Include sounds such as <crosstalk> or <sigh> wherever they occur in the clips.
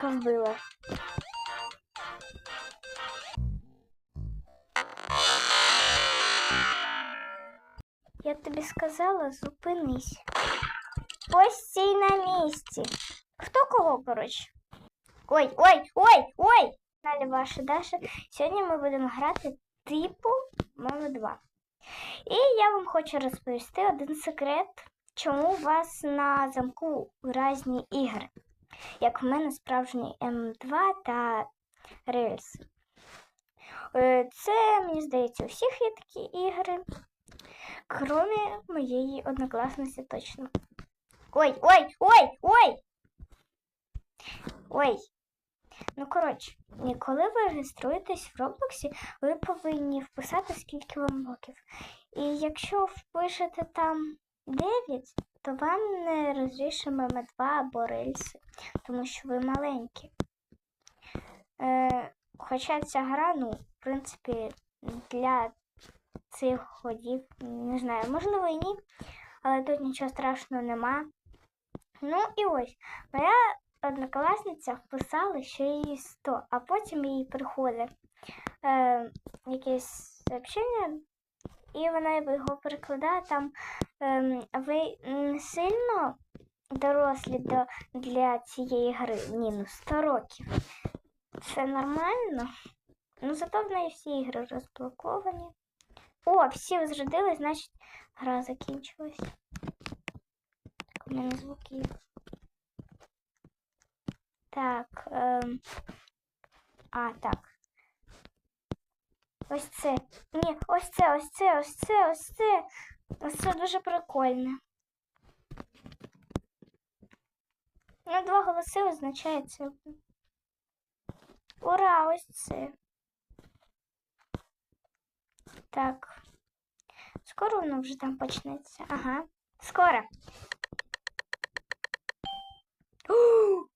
повбила. Я тобі сказала, зупинись. Ось стій на місці. Хто кого, коротше? Ой, ой, ой, ой! Далі ваша Даша. Сьогодні ми будемо грати типу Мови 2. І я вам хочу розповісти один секрет, чому у вас на замку різні ігри. Як в мене справжній М2 та Rails. Е, Це, мені здається, у всіх є такі ігри. Кроме моєї однокласниці точно. Ой, ой, ой, ой! Ой. Ну, коротше, коли ви реєструєтесь в Роблоксі, ви повинні вписати, скільки вам років. І якщо впишете там 9, то вам не розрішимо М2 або рельси, тому що ви маленькі. Е, хоча ця гра, ну, в принципі, для цих ходів, не знаю, можливо і ні, але тут нічого страшного нема. Ну і ось, моя однокласниця вписала, що їй 100, а потім їй приходить е, якесь сообщення, і вона його перекладає там. Е, ви не сильно дорослі до, для цієї гри? Ні, ну 100 років. Це нормально. Ну, зато в неї всі ігри розблоковані. О, всі возродили, значить, гра закінчилась. У мене звуки. Так. Ем... А, так. Ось це. Ні, ось це, ось це, ось це, ось це. Ось це дуже прикольне. Ну, два голоси означає це. Ура, ось це. Так. Скоро воно вже там почнеться. Ага. Скоро. <gasps> У!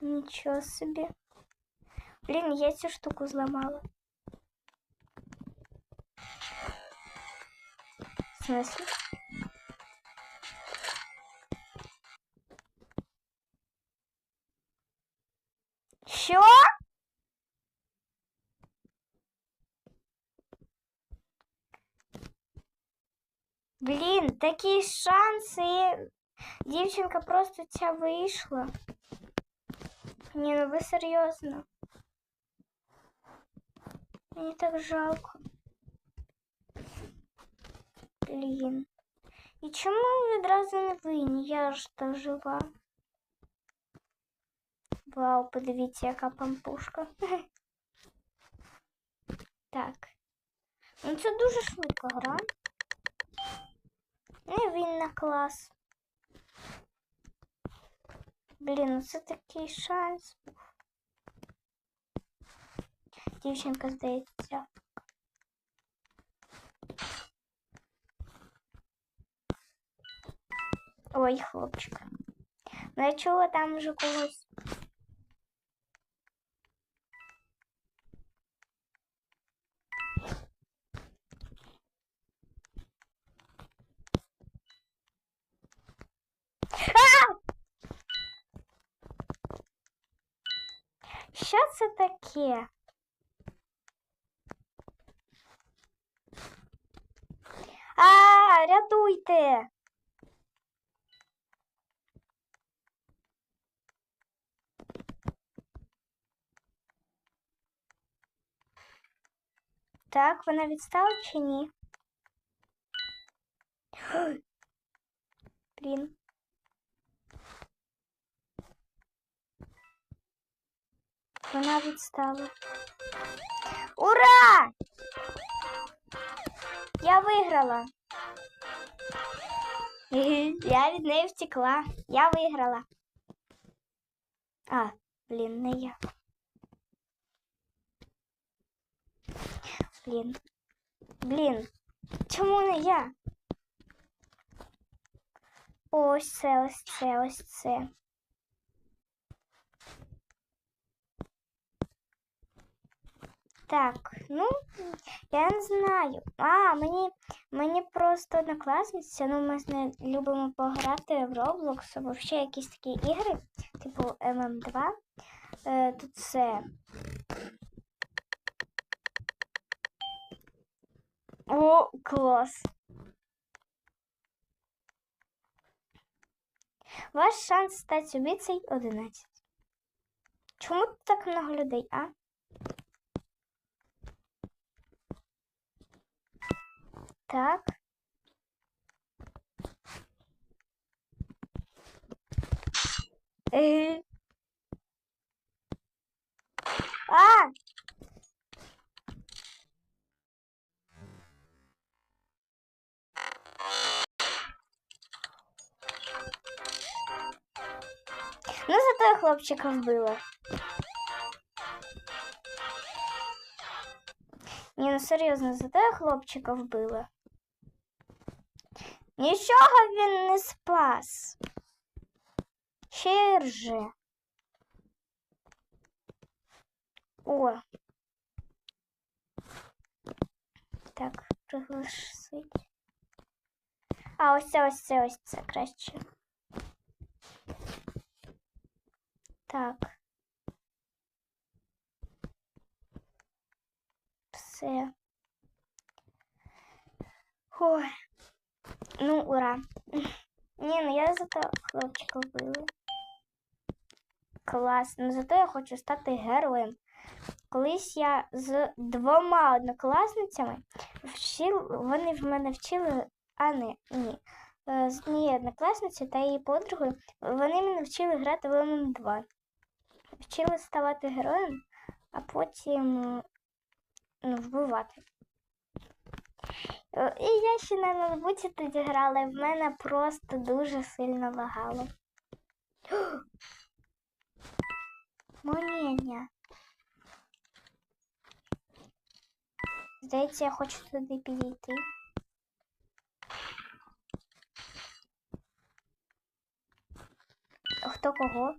Нічого собі. Блін, я цю штуку зламала. В смысле? Що? Блін, такі шанси. і Дівчинка просто ця вийшла. Ні, ну ви серйозно. Мені так жалко. Блін. І чому відразу не винні? Я ж та жива. Вау, подивіться, яка пампушка. <laughs> Так. Ну це дуже швидка гра. Невинна клас. Блін, ну це такий шанс. Дівчинка здається. Ой, хлопчик. Ну я чула там вже когось. Що це таке? А, рятуйте! Так, вона відстала чи ні? <gasps> Блін. Вона відстала. Ура! Я виграла. <laughs> Я від неї втекла. Я виграла. А, блін, не я. Блін. Блін. Чому не я? Ось це, ось це, ось це. Так, ну я не знаю. А, мені, мені просто однокласниця, ну ми з нею любимо пограти в Roblox або ще якісь такі ігри, типу MM2. Е, тут це. О, клас. Ваш шанс стати убийцей 11. Чому тут так много людей, а? Так. Е. А! Ну, зато я хлопчика вбила. Ні, ну серйозно, зато я хлопчика вбила. Нічого він не спас. Черже. О. Так, пригласить. А, ось це, ось це, ось це краще. Так. Все. Ой. Ну, ура. <laughs> Ні, ну я зато хлопчика вбила. Клас. Ну зато я хочу стати героєм. Колись я з двома однокласницями вчив, вони в мене вчили, а не ні. Е, З однією однокласницею та її подругою вони мене вчили грати в ММ2. Вчили ставати героєм, а потім ну, вбивати. Е, І я ще на ноутбуці тоді грала, і в мене просто дуже сильно лагало. <gasps> Монення. Здається, я хочу туди підійти. Хто кого?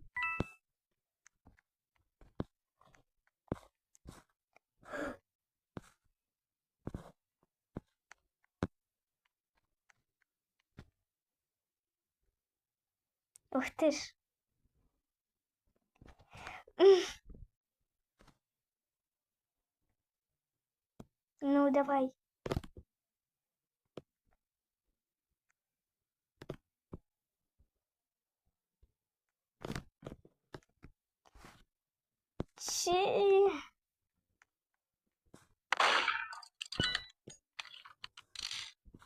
Ух ти ж. Ну, давай. Чи...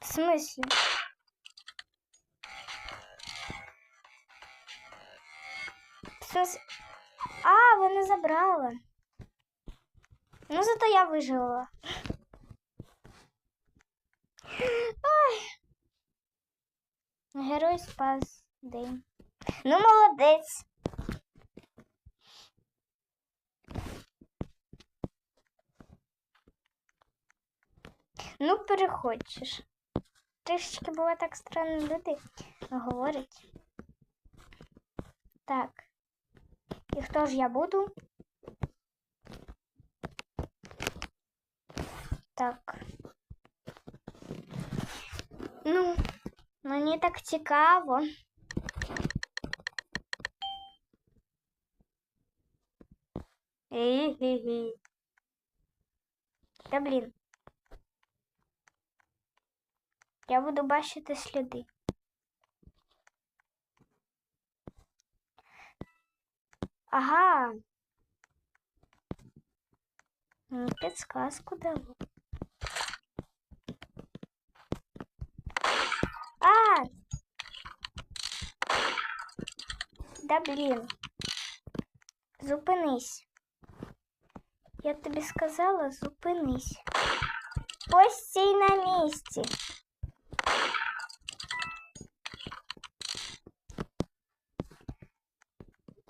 В смысле? Смысле? А, вона забрала. Ну, зато я вижила. Ой. Герой спас день. Ну, молодець. Ну, переходиш. Трішечки було так странно люди говорять. Так. І хто ж я буду? Так. Ну, мені так цікаво. Гі-гі-гі. Та блін. Я буду бачити сліди. Ага. Мені підсказку дало. А! Да блін. Зупинись. Я тобі сказала, зупинись. Постій на місці.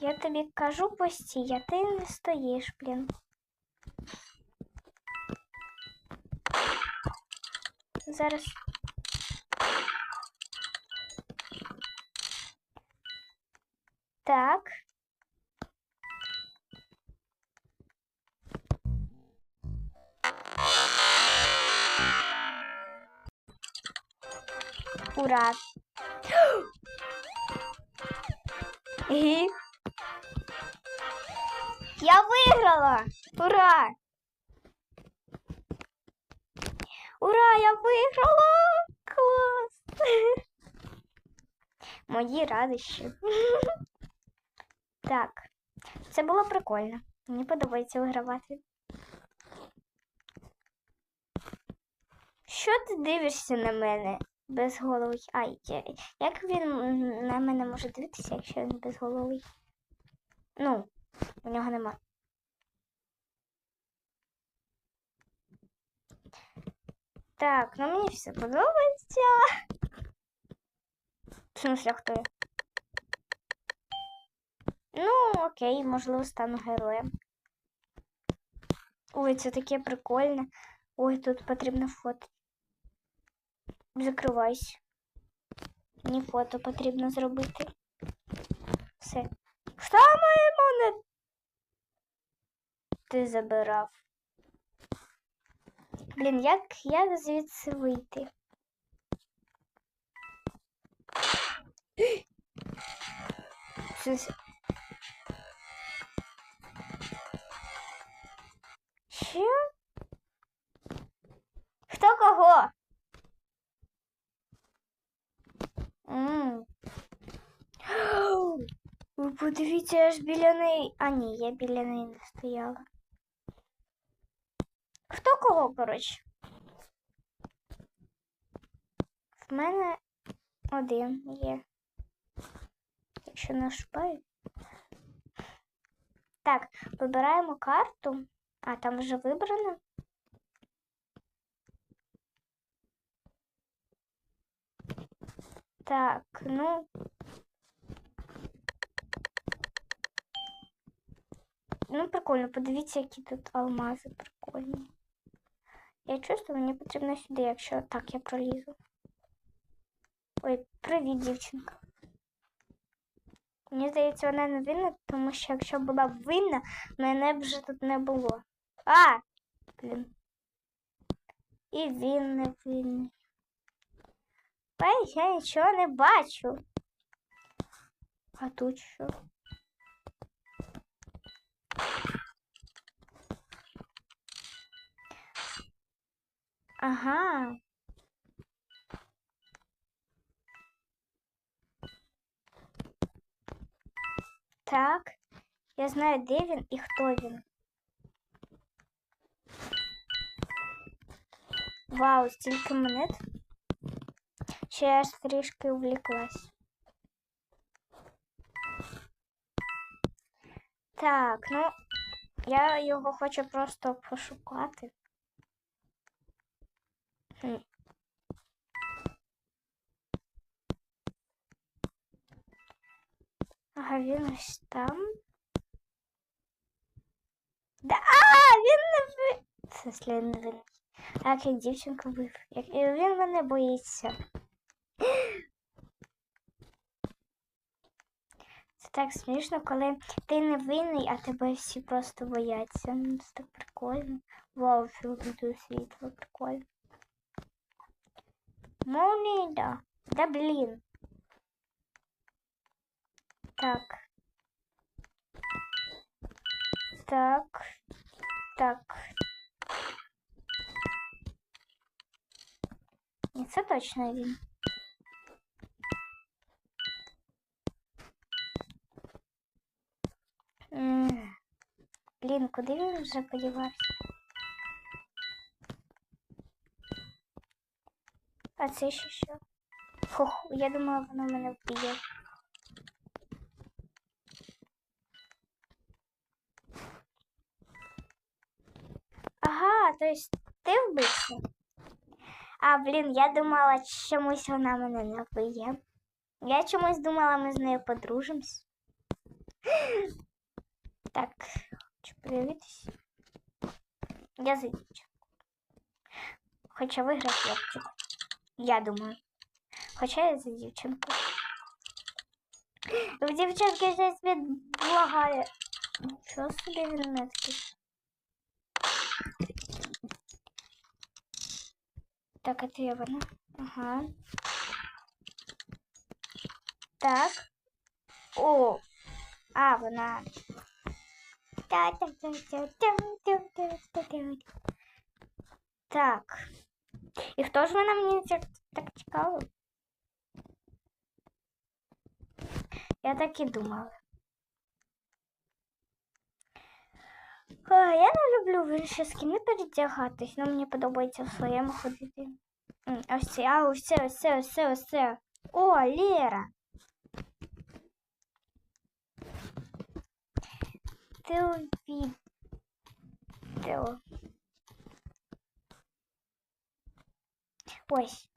Я тебе кажу пости, а ты не стоишь, блин. Зараз. Так. Ура! <gasps> И. Я виграла! Ура! Ура, я виграла! Клас! <laughs> Мої радощі. <laughs> Так, це було прикольно. Мені подобається вигравати. Що ти дивишся на мене безголовий? Ай, як він на мене може дивитися, якщо він безголовий? Ну, у нього нема. Так, ну мені все подобається. В смысле, хто я? Ну, окей, можливо, стану героєм. Ой, це таке прикольне. Ой, тут потрібно фото. Закривайся. Мені фото потрібно зробити. Все. Саме мене ти забирав. Блін, як, як звідси вийти? Це... подивіться, я ж біля неї. А ні, я біля неї не стояла. Хто кого, коротше? В мене один є. Якщо не ошибаюсь. Так, вибираємо карту. А, там вже вибрано. Так, ну. Ну, прикольно, подивіться, які тут алмази прикольні. Я чувствую, мені потрібно сюди, якщо так я пролізу. Ой, привіт, дівчинка. Мені здається, вона не винна, тому що якщо була б винна, мене б вже тут не було. А! Блін. І він не винний. Ой, я нічого не бачу. А тут що? Ага. Так, я знаю, де він і хто він. Вау, стільки монет. Ще я ж трішки увлеклась. Так, ну, я його хочу просто пошукати. Хм. Ага, він ось там. Да, а, він не ви. Це слід він. Як дівчинка вив. Як... Він мене боїться. Це так смішно, коли ти не винний, а тебе всі просто бояться. Ну, Це так прикольно. Вау, філософію світло, прикольно. Моніда. Да блін. Так. Так. Так. Ні, це точно він. М, Блін, куди він вже подівався? А це ще що? Фух, я думала, воно мене вб'є. Ага, то есть ти вбився? А, блін, я думала, чомусь вона мене не вб'є. Я чомусь думала, ми з нею подружимось. Так, хочу подивитись. Я за дівчинку. Хоча виграв хлопчик. Я думаю. Хоча я за дівчинку. В дівчинки щось відлагає. Нічого собі не. Так, это я вона. Ага. Так. О! А, вона. Так. І хто ж вона мені так, цікаво? Я так і думала. А, я не люблю в інші скіни передягатись, але мені подобається в своєму ходити. Ось це, а ось це, ось це, ось це, ось це. О, Лера! Ти увидел. Ось.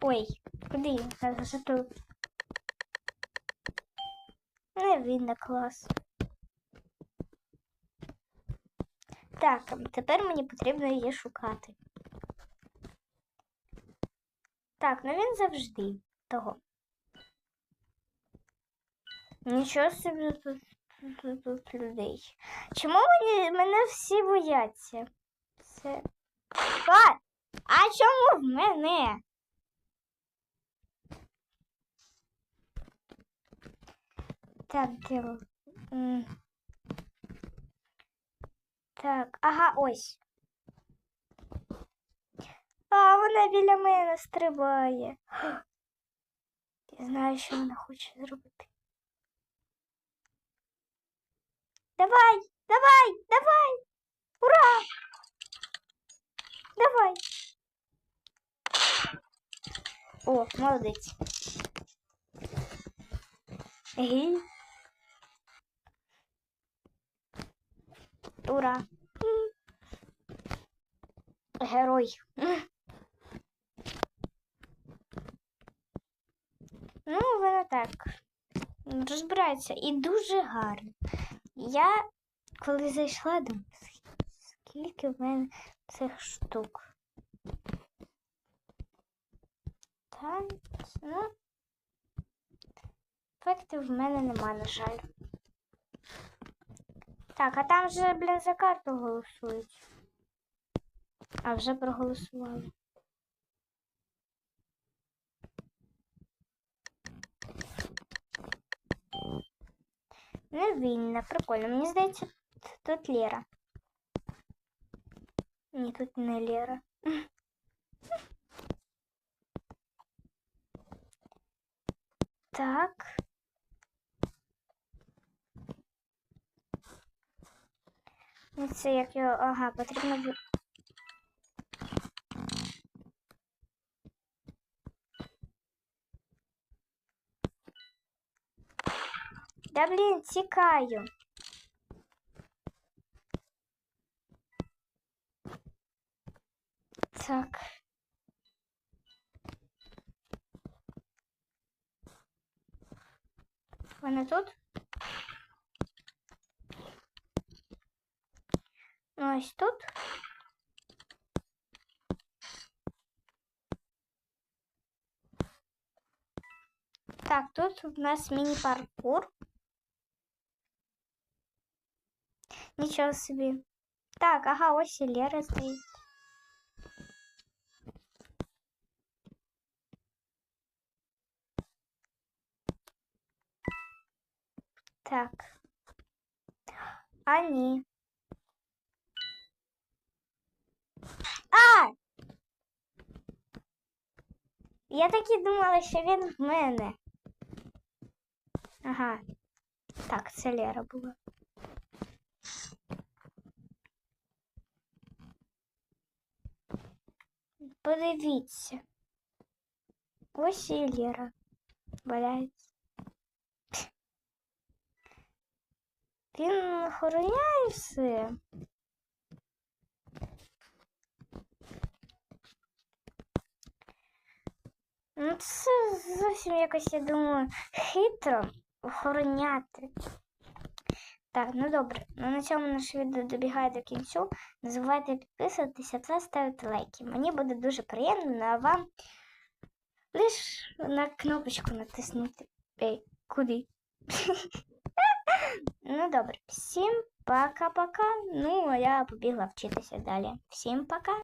Ой, куди? Же тут. Не видно клас. Так, тепер мені потрібно її шукати. Так, ну він завжди того. Нічого собі тут, тут, тут людей. Чому мені, мене всі бояться? Це. А, а чому в мене? Так, де... Так, ага, ось. А, вона біля мене стрибає. <gasps> Я знаю, що вона хоче зробити. Давай, давай, давай! Ура! Давай! О, молодець. Ей. Ура! Герой. Ну, вона так розбирається і дуже гарно. Я коли зайшла, думаю, «Ск- скільки в мене цих штук. Так, ну, ефектів в мене нема, на жаль. Так, а там же, блін, за карту голосують. А вже проголосували. Невинна, прикольно. Мені здається, тут Лера. Ні, тут не Лера. Так. Ну, Це як його. Ага, потрібно. бу- Да блін, тікаю. Так. Вона тут? Ну, ось тут. Так, тут у нас міні-паркур. Нічого собі. Так, ага, ось і Лера стоїть. Так. А ні. А! Я так і думала, що він в мене. Ага. Так, це Лера була. Подивіться. Ось і Лера валяється. Він охороняє все. Ну, це зовсім якось, я думаю, хитро охороняти. Так, ну добре. Ну на цьому наше відео добігає до кінцю. Не забувайте підписуватися та ставити лайки. Мені буде дуже приємно, ну, а вам лише на кнопочку натиснути. Ей, куди? <laughs> Ну добре, всім пока-пока. Ну, а я побігла вчитися далі. Всім пока.